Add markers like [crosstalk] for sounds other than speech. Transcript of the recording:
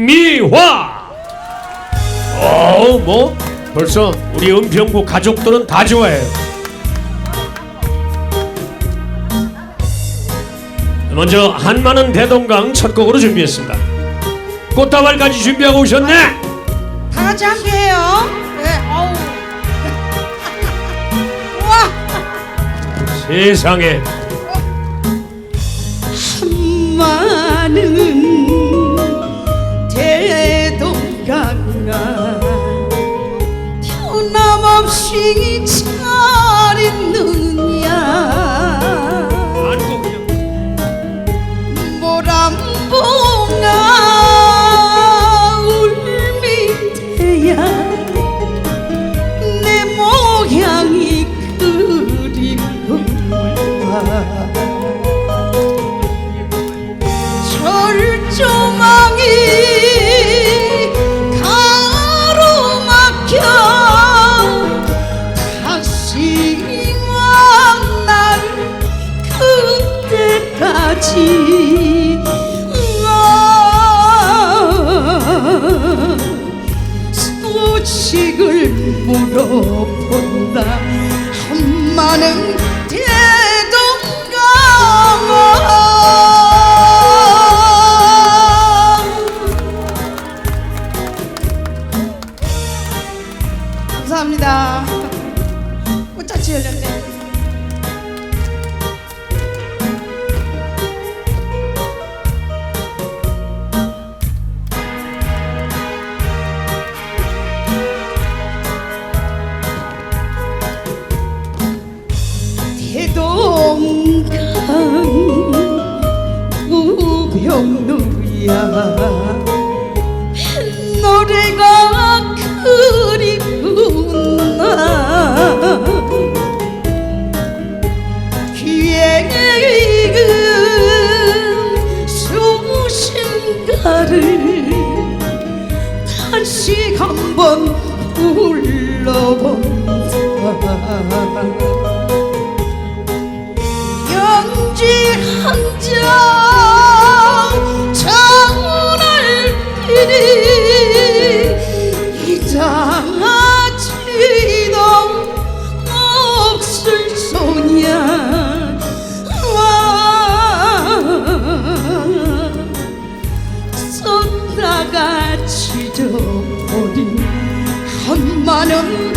김미화. 어, 뭐 벌써 우리 은평구 가족들은 다 좋아해요. 먼저 한마는 대동강 첫 곡으로 준비했습니다. 꽃다발까지 준비하고 오셨네. 다 같이 함께 해요. 네, 어우. [laughs] 와! 세상에 많은 대 없이 잘 있느냐? 안 그때까지 아, 소식을 물어본다. 한마는 감사합니다. [laughs] 꽃잔치 열렸네 우병루야 노래가 그리구나 귀에 익은 수신가를 다시 한번 불러본다 지져버린 한마는